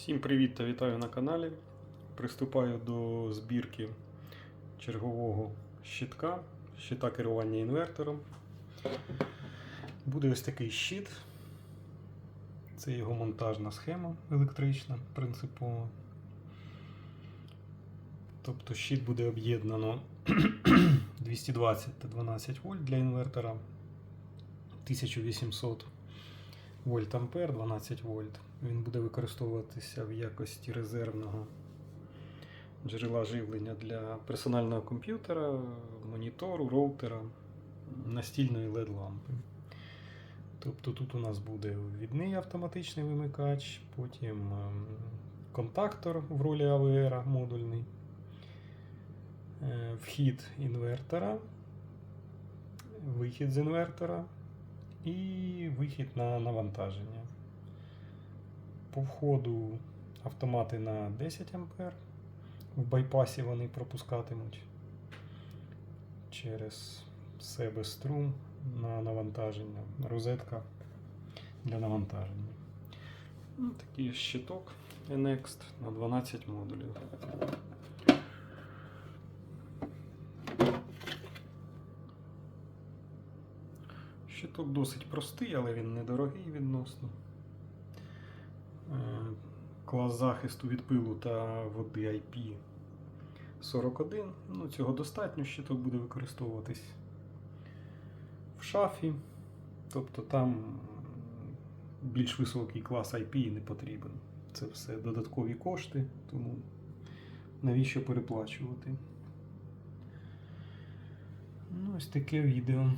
Всім привіт та вітаю на каналі. Приступаю до збірки чергового щитка, щита керування інвертором. Буде ось такий щит. Це його монтажна схема електрична, принципова. Тобто щит буде об'єднано 220 та 12 вольт для інвертора, 1800 вольт ампер 12 вольт. Він буде використовуватися в якості резервного джерела живлення для персонального комп'ютера, монітору, роутера, настільної LED-лампи. Тобто тут у нас буде відний автоматичний вимикач, потім ем, контактор в ролі AVR модульний, е, вхід інвертора, вихід з інвертора і вихід на навантаження. По входу автомати на 10 А. В байпасі вони пропускатимуть через себе струм на навантаження. Розетка для навантаження. Такий щиток Next на 12 модулів. Щиток досить простий, але він недорогий відносно. Е, Клас захисту від пилу та води IP41. Ну, цього достатньо, щиток буде використовуватись в шафі. Тобто там більш високий клас IP не потрібен. Це все додаткові кошти, тому навіщо переплачувати? Ну, ось таке відео.